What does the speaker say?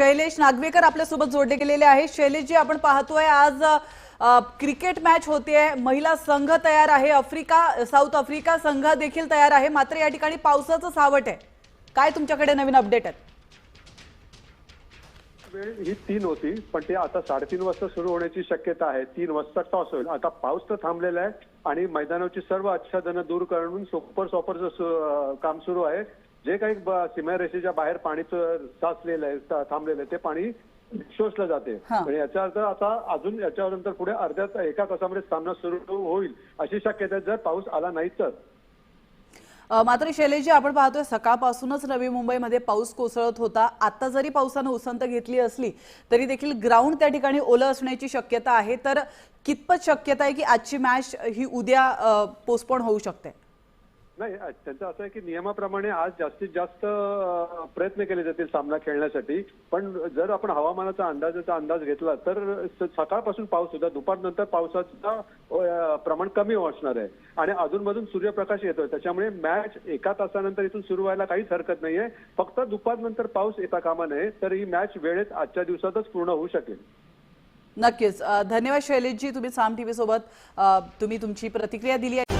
शैलेश नागवेकर आपल्यासोबत जोडले गेलेले आहेत. शैलेशजी आपण पाहतोय आज क्रिकेट मॅच होते महिला संघ तयार आहे. आफ्रिका साऊथ आफ्रिका संघ देखील तयार आहे. मात्र या ठिकाणी पावसाचं सावट आहे. काय तुमच्याकडे नवीन अपडेट आहेत? वेळ ही तीन होती पण ते आता साडेतीन वाजता सुरू होण्याची शक्यता आहे. तीन वाजता टॉस होईल. आता पाऊस तर थांबलेला आहे आणि मैदानाची सर्व आच्छादनं दूर करून सुपर सॉपरचं काम सुरू आहे. जे काही सीमारेषेच्या बाहेर पाणी साचलेलं आहे थांबलेलं आहे ते पाणी शोषलं जाते. आणि याचा अर्थ आता अजून याच्यानंतर पुढे अर्ध्या एका तासामध्ये सामना सुरू होईल अशी शक्यता जर पाऊस आला नाही तर. मात्र शैलेशजी आपण पाहतोय सकाळपासूनच नवी मुंबईमध्ये पाऊस कोसळत होता. आता जरी पावसानं उसंत घेतली असली तरी देखील ग्राउंड त्या ठिकाणी ओलं असण्याची शक्यता आहे. तर कितपत शक्यता आहे की आजची मॅच ही उद्या पोस्टपोन होऊ शकते? नाही त्यांचं असं आहे की नियमाप्रमाणे आज जास्तीत जास्त प्रयत्न केले जातील सामना खेळण्यासाठी. पण जर आपण हवामानाचा अंदाजाचा अंदाज घेतला तर सकाळपासून पाऊस होता. दुपारनंतर पावसाचा प्रमाण कमी असणार आहे. आणि अजूनमधून सूर्यप्रकाश येतोय. त्याच्यामुळे मॅच एका तासानंतर इथून सुरू व्हायला काहीच हरकत नाहीये. फक्त दुपारनंतर पाऊस येता कामा नये तर ही मॅच वेळेत आजच्या दिवसातच पूर्ण होऊ शकेल. नक्कीच. धन्यवाद शैलेशजी तुम्ही साम टीव्ही सोबत तुम्ही तुमची प्रतिक्रिया दिली आहे.